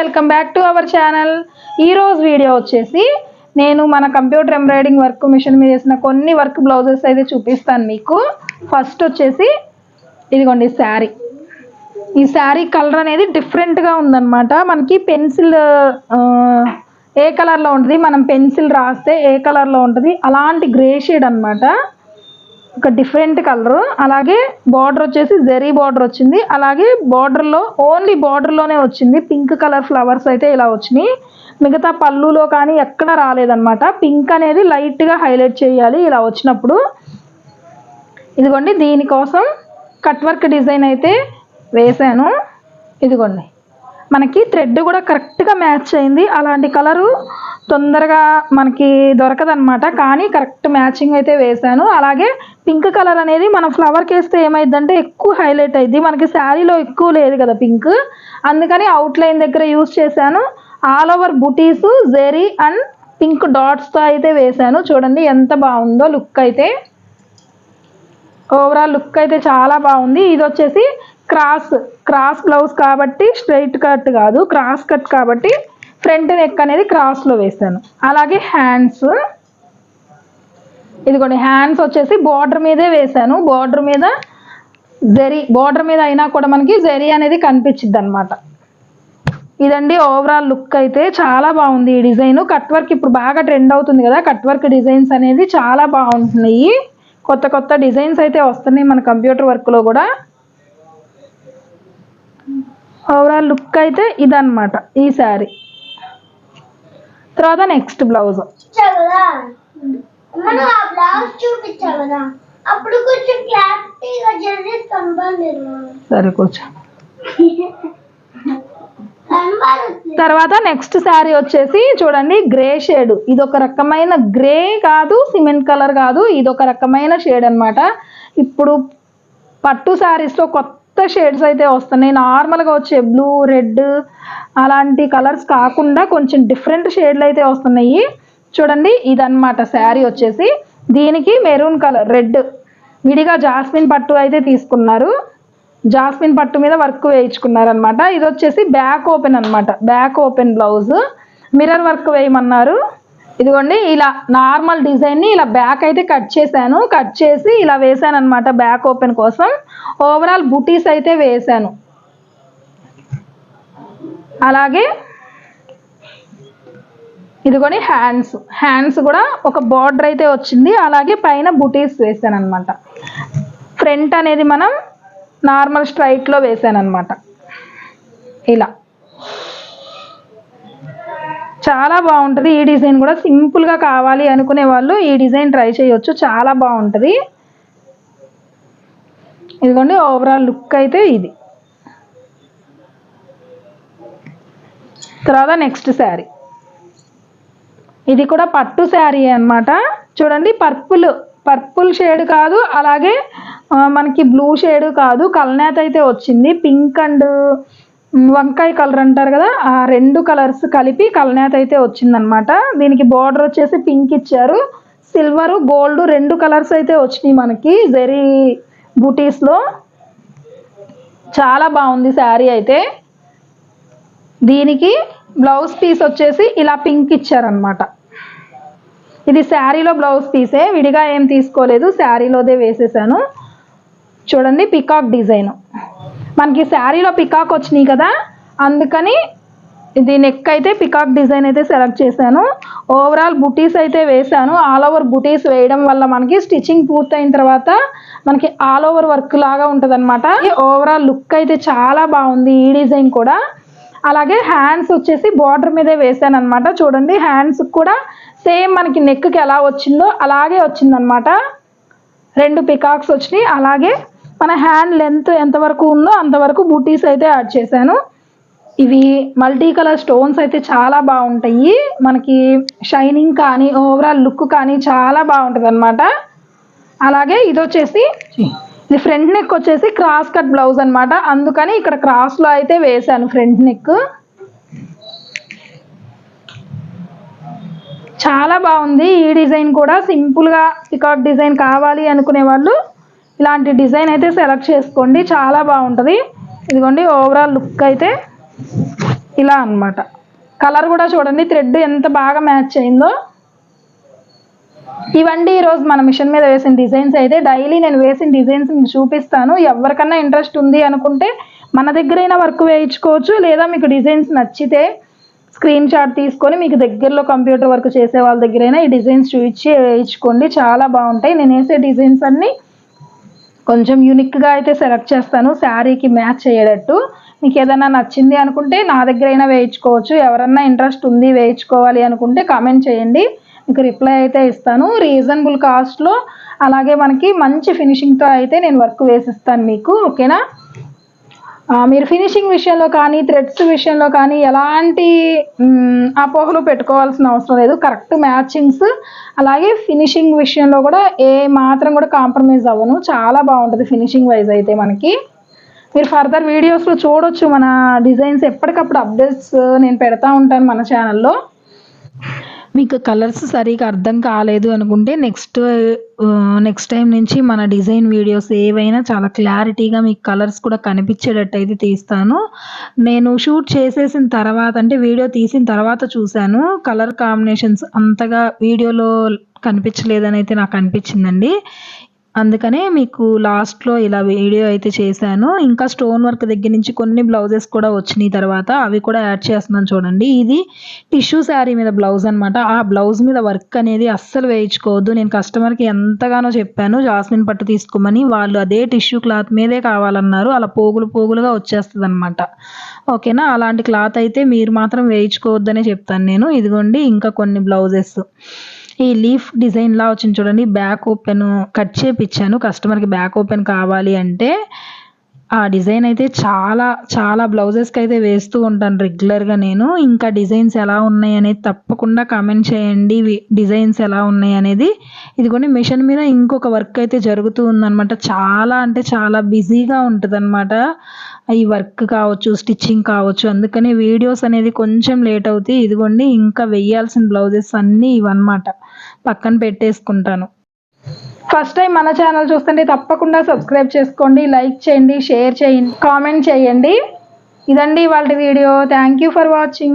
Welcome back to our channel. ఈరోజు video వచ్చేసి నేను మన కంప్యూటర్ ఎంబ్రాయిడింగ్ వర్క్ మిషన్ మీద వేసిన కొన్ని వర్క్ బ్లౌజెస్ అయితే చూపిస్తాను మీకు. ఫస్ట్ వచ్చేసి ఇదిగోండి శారీ. ఈ శారీ కలర్ అనేది డిఫరెంట్గా ఉందన్నమాట. మనకి పెన్సిల్ ఏ కలర్లో ఉంటుంది? మనం పెన్సిల్ రాస్తే ఏ కలర్లో ఉంటుంది? అలాంటి గ్రే షేడ్ అనమాట ఒక డిఫరెంట్ కలర్ అలాగే బార్డర్ వచ్చేసి జెరీ బార్డర్ వచ్చింది. అలాగే బార్డర్లో ఓన్లీ బార్డర్లోనే వచ్చింది. పింక్ కలర్ ఫ్లవర్స్ అయితే ఇలా వచ్చినాయి. మిగతా పళ్ళులో కానీ ఎక్కడ రాలేదన్నమాట. పింక్ అనేది లైట్గా హైలైట్ చేయాలి ఇలా వచ్చినప్పుడు. ఇదిగోండి దీనికోసం కట్ వర్క్ డిజైన్ అయితే వేసాను. ఇదిగోండి. మనకి థ్రెడ్ కూడా కరెక్ట్గా మ్యాచ్ అయింది. అలాంటి కలరు తొందరగా మనకి దొరకదనమాట కానీ కరెక్ట్ మ్యాచింగ్ అయితే వేసాను అలాగే పింక్ కలర్ అనేది మన ఫ్లవర్కి వేస్తే ఏమైందంటే ఎక్కువ హైలైట్ అయింది. మనకి శారీలో ఎక్కువ లేదు కదా పింక్. అందుకని అవుట్లైన్ దగ్గర యూస్ చేశాను. All over buttis zari and pink డాట్స్తో అయితే వేశాను. చూడండి ఎంత బాగుందో లుక్ అయితే. ఓవరాల్ లుక్ అయితే చాలా బాగుంది. ఇది వచ్చేసి క్రాస్ క్రాస్ బ్లౌజ్ కాబట్టి స్ట్రైట్ కట్ కాదు క్రాస్ కట్ కాబట్టి ఫ్రంట్ నెక్ అనేది క్రాస్లో వేసాను అలాగే హ్యాండ్స్ ఇదిగోండి హ్యాండ్స్ వచ్చేసి బార్డర్ మీదే వేసాను బార్డర్ మీద జరీ బార్డర్ మీద అయినా కూడా మనకి జరీ అనేది కనిపించింది అనమాట ఇదండి ఓవరాల్ లుక్ అయితే చాలా బాగుంది ఈ డిజైన్. కట్ వర్క్ ఇప్పుడు బాగా ట్రెండ్ అవుతుంది కదా కట్ వర్క్ డిజైన్స్ అనేది చాలా బాగుంటున్నాయి. కొత్త కొత్త డిజైన్స్ అయితే వస్తున్నాయి మన కంప్యూటర్ వర్క్లో కూడా. ఓవరాల్ లుక్ అయితే ఇదన్నమాట ఈ శారీ తర్వాత నెక్స్ట్ బ్లౌజ్. చూపించావు కదా మనం ఆ బ్లౌజ్ చూపించావు కదా అప్పుడు కొంచెం క్లారిటీగా జరిగి కనబడలేదు సరే కూర్చో. తర్వాత నెక్స్ట్ శారీ వచ్చేసి చూడండి గ్రే షేడ్. ఇది ఒక రకమైన గ్రే కాదు సిమెంట్ కలర్ కాదు ఇది ఒక రకమైన షేడ్ అన్నమాట. ఇప్పుడు పట్టు శారీస్లో కొత్త షేడ్స్ అయితే వస్తున్నాయి. నార్మల్గా వచ్చే బ్లూ రెడ్ అలాంటి కలర్స్ కాకుండా కొంచెం డిఫరెంట్ షేడ్లు అయితే వస్తున్నాయి. చూడండి ఇదన్నమాట శారీ వచ్చేసి. దీనికి మెరూన్ కలర్ రెడ్. విడిగా జాస్మిన్ పట్టు అయితే తీసుకున్నారు. జాస్మిన్ పట్టు మీద వర్క్ వేయించుకున్నారు అనమాట ఇది వచ్చేసి బ్యాక్ ఓపెన్ అన్నమాట. Back open blouse. Mirror work వేయమన్నారు. ఇదిగోండి ఇలా నార్మల్ డిజైన్ని ఇలా బ్యాక్ అయితే కట్ చేశాను. కట్ చేసి ఇలా వేసాను అనమాట బ్యాక్ ఓపెన్ కోసం. ఓవరాల్ బుటీస్ అయితే వేసాను అలాగే ఇదిగోని హ్యాండ్స్ హ్యాండ్స్ కూడా ఒక బార్డర్ అయితే వచ్చింది. అలాగే పైన బుటీస్ వేసాను అనమాట ఫ్రంట్ అనేది మనం నార్మల్ స్ట్రైట్లో వేసాను అనమాట ఇలా. చాలా బాగుంటుంది. ఈ డిజైన్ కూడా సింపుల్గా కావాలి అనుకునే వాళ్ళు ఈ డిజైన్ ట్రై చేయొచ్చు. చాలా బాగుంటుంది. ఇదిగోండి ఓవరాల్ లుక్ అయితే ఇది. తర్వాత నెక్స్ట్ శారీ ఇది కూడా పట్టు శారీ అన్నమాట. చూడండి పర్పుల్ పర్పుల్ షేడ్ కాదు అలాగే మనకి బ్లూ షేడ్ కాదు. కల్నేత అయితే వచ్చింది. పింక్ అండ్ వంకాయ కలర్ అంటారు కదా ఆ రెండు కలర్స్ కలిపి కలనేత అయితే వచ్చిందనమాట దీనికి బార్డర్ వచ్చేసి పింక్ ఇచ్చారు. సిల్వరు గోల్డ్ రెండు కలర్స్ అయితే వచ్చినాయి మనకి జెరీ బూటీస్లో. చాలా బాగుంది శారీ అయితే. దీనికి బ్లౌజ్ పీస్ వచ్చేసి ఇలా పింక్ ఇచ్చారనమాట ఇది శారీలో బ్లౌజ్ పీసే విడిగా ఏం తీసుకోలేదు శారీలోదే వేసేసాను. చూడండి పికాక్ డిజైన్ మనకి శారీలో పికాక్ వచ్చినాయి కదా అందుకని ఇది నెక్ అయితే పికాక్ డిజైన్ అయితే సెలెక్ట్ చేశాను. ఓవరాల్ బుటీస్ అయితే వేశాను. ఆల్ ఓవర్ బుటీస్ వేయడం వల్ల మనకి స్టిచ్చింగ్ పూర్తయిన తర్వాత మనకి ఆల్ ఓవర్ వర్క్ లాగా ఉంటుంది అనమాట ఓవరాల్ లుక్ అయితే చాలా బాగుంది ఈ డిజైన్ కూడా. అలాగే హ్యాండ్స్ వచ్చేసి బార్డర్ మీదే వేసాను అనమాట చూడండి హ్యాండ్స్ కూడా సేమ్ మనకి నెక్కి ఎలా వచ్చిందో అలాగే వచ్చిందనమాట రెండు పికాక్స్ వచ్చినాయి. అలాగే మన హ్యాండ్ లెంత్ ఎంతవరకు ఉందో అంతవరకు బూటీస్ అయితే యాడ్ చేశాను. ఇవి మల్టీ కలర్ స్టోన్స్ అయితే చాలా బాగుంటాయి. మనకి షైనింగ్ కానీ ఓవరాల్ లుక్ కానీ చాలా బాగుంటుంది అనమాట అలాగే ఇది వచ్చేసి ఇది ఫ్రంట్ నెక్ వచ్చేసి క్రాస్ కట్ బ్లౌజ్ అన్నమాట. అందుకని ఇక్కడ క్రాస్లో అయితే వేసాను ఫ్రంట్ నెక్ చాలా బాగుంది. ఈ డిజైన్ కూడా సింపుల్గా పికాక్ డిజైన్ కావాలి అనుకునే వాళ్ళు ఇలాంటి డిజైన్ అయితే సెలెక్ట్ చేసుకోండి. చాలా బాగుంటుంది. ఇదిగోండి ఓవరాల్ లుక్ అయితే ఇలా అన్నమాట. కలర్ కూడా చూడండి థ్రెడ్ ఎంత బాగా మ్యాచ్ అయిందో. ఇవండి ఈరోజు మన మిషన్ మీద వేసిన డిజైన్స్ అయితే. డైలీ నేను వేసిన డిజైన్స్ మీకు చూపిస్తాను. ఎవరికన్నా ఇంట్రెస్ట్ ఉంది అనుకుంటే మన దగ్గరైనా వర్క్ వేయించుకోవచ్చు. లేదా మీకు డిజైన్స్ నచ్చితే స్క్రీన్ షాట్ తీసుకొని మీకు దగ్గరలో కంప్యూటర్ వర్క్ చేసే వాళ్ళ దగ్గరైనా ఈ డిజైన్స్ చూపించి వేయించుకోండి. చాలా బాగుంటాయి. నేను వేసే డిజైన్స్ అన్నీ కొంచెం యూనిక్గా అయితే సెలెక్ట్ చేస్తాను. శారీకి మ్యాచ్ అయ్యేటట్టు. మీకు ఏదైనా నచ్చింది అనుకుంటే నా దగ్గర అయినా వేయించుకోవచ్చు. ఎవరన్నా ఇంట్రెస్ట్ ఉంది వేయించుకోవాలి అనుకుంటే కామెంట్ చేయండి. మీకు రిప్లై అయితే ఇస్తాను. రీజనబుల్ కాస్ట్లో అలాగే మనకి మంచి ఫినిషింగ్తో అయితే నేను వర్క్ వేసిస్తాను మీకు. ఓకేనా మీరు ఫినిషింగ్ విషయంలో కానీ థ్రెడ్స్ విషయంలో కానీ ఎలాంటి అపోహలు పెట్టుకోవాల్సిన అవసరం లేదు. కరెక్ట్ మ్యాచింగ్స్ అలాగే ఫినిషింగ్ విషయంలో కూడా ఏ మాత్రం కూడా కాంప్రమైజ్ అవ్వను. చాలా బాగుంటుంది ఫినిషింగ్ వైజ్ అయితే మనకి. మీరు ఫర్దర్ వీడియోస్లో చూడొచ్చు మన డిజైన్స్ ఎప్పటికప్పుడు అప్డేట్స్ నేను పెడతా ఉంటాను మన ఛానల్లో మీకు కలర్స్ సరిగా అర్థం కాలేదు అనుకుంటే నెక్స్ట్ నెక్స్ట్ టైం నుంచి మన డిజైన్ వీడియోస్ ఏవైనా చాలా క్లారిటీగా మీకు కలర్స్ కూడా కనిపించేటట్టు అయితే తీస్తాను. నేను షూట్ చేసేసిన తర్వాత అంటే వీడియో తీసిన తర్వాత చూశాను. కలర్ కాంబినేషన్స్ అంతగా వీడియోలో కనిపించలేదని అయితే నాకు అనిపించిందండి. అందుకనే మీకు లాస్ట్లో ఇలా వీడియో అయితే చేశాను. ఇంకా స్టోన్ వర్క్ దగ్గర నుంచి కొన్ని బ్లౌజెస్ కూడా వచ్చినాయి తర్వాత. అవి కూడా యాడ్ చేస్తున్నాను చూడండి. ఇది టిష్యూ శారీ మీద బ్లౌజ్ అనమాట ఆ బ్లౌజ్ మీద వర్క్ అనేది అస్సలు వేయించుకోవద్దు. నేను కస్టమర్కి ఎంతగానో చెప్పాను జాస్మిన్ పట్టు తీసుకోమని. వాళ్ళు అదే టిష్యూ క్లాత్ మీదే కావాలన్నారు. అలా పోగులు పోగులుగా వచ్చేస్తుంది అనమాట ఓకేనా? అలాంటి క్లాత్ అయితే మీరు మాత్రం వేయించుకోవద్దనే చెప్తాను నేను. ఇదిగోండి ఇంకా కొన్ని బ్లౌజెస్. ఈ లీఫ్ డిజైన్ లా వచ్చింది చూడండి. బ్యాక్ ఓపెన్ కట్ చేపిచ్చాను. కస్టమర్కి బ్యాక్ ఓపెన్ కావాలి అంటే ఆ డిజైన్ అయితే చాలా చాలా బ్లౌజెస్కి అయితే వేస్తూ ఉంటాను రెగ్యులర్గా నేను. ఇంకా డిజైన్స్ ఎలా ఉన్నాయి అనేది తప్పకుండా కామెంట్ చేయండి. డిజైన్స్ ఎలా ఉన్నాయి అనేది. ఇదిగోండి మిషన్ మీద ఇంకొక వర్క్ అయితే జరుగుతూ ఉందన్నమాట. చాలా అంటే చాలా బిజీగా ఉంటుంది ఈ వర్క్ కావచ్చు స్టిచ్చింగ్ కావచ్చు. అందుకని వీడియోస్ అనేది కొంచెం లేట్ అవుతాయి. ఇదిగోండి ఇంకా వేయాల్సిన బ్లౌజెస్ అన్నీ ఇవన్నమాట. పక్కన పెట్టేసుకుంటాను. ఫస్ట్ టైం మన ఛానల్ చూస్తుంటే తప్పకుండా సబ్స్క్రైబ్ చేసుకోండి లైక్ చేయండి షేర్ చేయండి కామెంట్ చేయండి. ఇదండి వాళ్ళ video thank you for watching